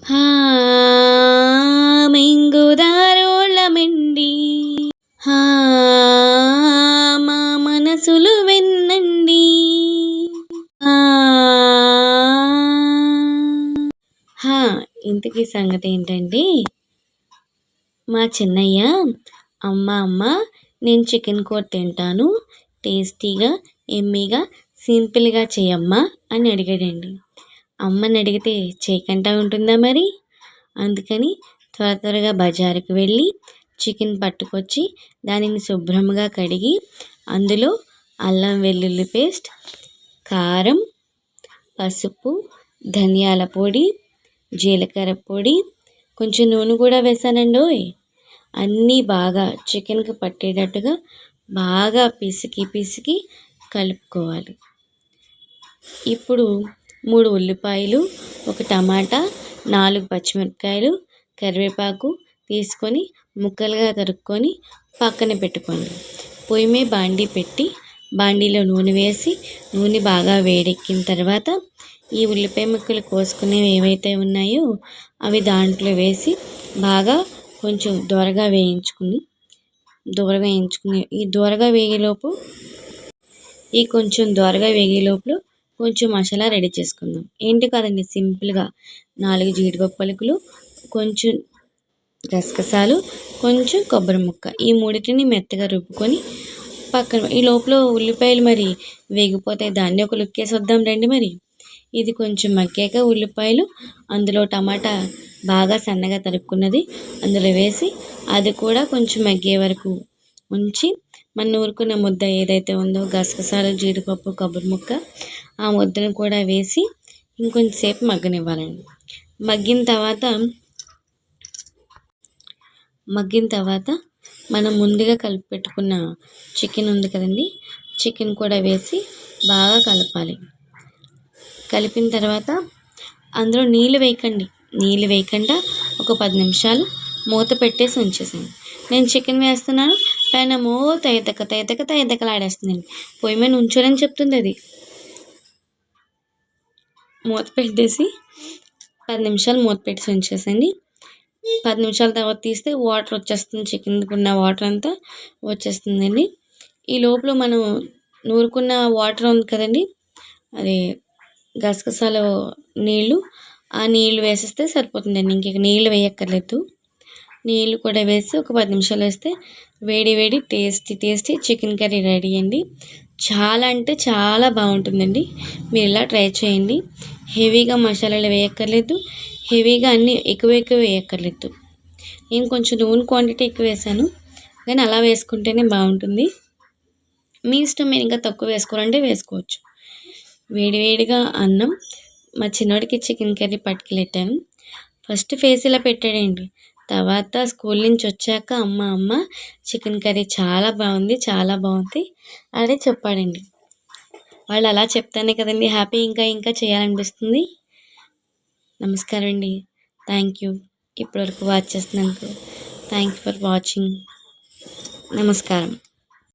హా హా మా మనసులు వెన్నండి హా ఇంతకీ సంగతి ఏంటండి మా చిన్నయ్య అమ్మ అమ్మ నేను చికెన్ కూర తింటాను టేస్టీగా ఎమ్మీగా సింపుల్గా చేయమ్మా అని అడిగాడండి. అమ్మని అడిగితే చేయకుండా ఉంటుందా మరి? అందుకని త్వర త్వరగా బజారుకు వెళ్ళి చికెన్ పట్టుకొచ్చి దానిని శుభ్రంగా కడిగి అందులో అల్లం వెల్లుల్లి పేస్ట్ కారం పసుపు ధనియాల పొడి జీలకర్ర పొడి కొంచెం నూనె కూడా వేసానండి అన్నీ బాగా చికెన్కి పట్టేటట్టుగా బాగా పిసికి పిసికి కలుపుకోవాలి. ఇప్పుడు మూడు ఉల్లిపాయలు ఒక టమాటా నాలుగు పచ్చిమిరపకాయలు కరివేపాకు తీసుకొని ముక్కలుగా తరుక్కొని పక్కన పెట్టుకోండి. పొయ్యి మీద బాండీ పెట్టి బాండీలో నూనె వేసి నూనె బాగా వేడెక్కిన తర్వాత ఈ ఉల్లిపాయ ముక్కలు కోసుకునేవి ఏవైతే ఉన్నాయో అవి దాంట్లో వేసి బాగా కొంచెం దూరగా వేయించుకుని దోరగా వేయించుకుని ఈ దూరగా వేగేలోపు ఈ కొంచెం దోరగా వేగేలోపు కొంచెం మసాలా రెడీ చేసుకుందాం. ఏంటి కాదండి సింపుల్గా నాలుగు జీడిపప్పు పలుకులు కొంచెం గసగసాలు కొంచెం కొబ్బరి ముక్క. ఈ మూడింటిని మెత్తగా రుబ్బుకొని పక్కన ఈ లోపల ఉల్లిపాయలు మరి వేగిపోతాయి. దాన్ని ఒక లుక్ వేసి వద్దాం రండి మరి. ఇది కొంచెం మగ్గాక ఉల్లిపాయలు అందులో టమాటా బాగా సన్నగా తరుక్కున్నది అందులో వేసి అది కూడా కొంచెం మగ్గే వరకు ఉంచి మన నూరుకున్న ముద్ద ఏదైతే ఉందో గసగసాలు జీడిపప్పు కొబ్బరి ముక్క ఆ ముద్దను కూడా వేసి ఇంకొంచెంసేపు మగ్గనివ్వాలండి. మగ్గిన తర్వాత మగ్గిన తర్వాత మనం ముందుగా కలిపి పెట్టుకున్న చికెన్ ఉంది కదండి చికెన్ కూడా వేసి బాగా కలపాలి. కలిపిన తర్వాత అందులో నీళ్ళు వేయకండి. నీళ్ళు వేయకుండా ఒక పది నిమిషాలు మూత పెట్టేసి ఉంచేసాను నేను చికెన్ వేస్తున్నాను పైన మో తయతక తయతక తైతకలాడేస్తుందండి పొయ్యి మీద ఉంచోనని చెప్తుంది అది. మూత పెట్టేసి పది నిమిషాలు మూత పెట్టి ఉంచేసండి పది నిమిషాల తర్వాత తీస్తే వాటర్ వచ్చేస్తుంది. చికెన్కున్న వాటర్ అంతా వచ్చేస్తుందండి. ఈ లోపల మనం నూరుకున్న వాటర్ ఉంది కదండి. అది గసగసాల నీళ్ళు ఆ నీళ్ళు వేసేస్తే సరిపోతుందండి. ఇంక నీళ్ళు వేయక్కర్లేదు. నీళ్ళు కూడా వేసి ఒక పది నిమిషాలు వేస్తే వేడి వేడి tasty tasty chicken curry ready అండి. చాలా అంటే చాలా బాగుంటుందండి. మీరు ఇలా ట్రై చేయండి. హెవీగా మసాలాలు వేయక్కర్లేదు. హెవీగా అన్నీ ఎక్కువ ఎక్కువ వేయక్కర్లేదు. నేను కొంచెం నూనె క్వాంటిటీ ఎక్కువ వేసాను. కానీ అలా వేసుకుంటేనే బాగుంటుంది. మీ ఇష్టం మీరు ఇంకా తక్కువ వేసుకోవాలంటే వేసుకోవచ్చు. వేడివేడిగా అన్నం మా చిన్నోడికి చికెన్ కర్రీ పట్టుకెళ్ళెట్టాను ఫస్ట్ ఫేస్ ఇలా పెట్టాడండి. తర్వాత స్కూల్ నుంచి వచ్చాక అమ్మ అమ్మ చికెన్ కర్రీ చాలా బాగుంది చాలా బాగుంది అని చెప్పాడండి. వాళ్ళు అలా చెప్తానే కదండి హ్యాపీ ఇంకా ఇంకా చేయాలనిపిస్తుంది. నమస్కారం అండి. Thank you. ఇప్పటివరకు వాచ్ చేస్తున్నందుకు థ్యాంక్ యూ ఫర్ వాచింగ్. నమస్కారం.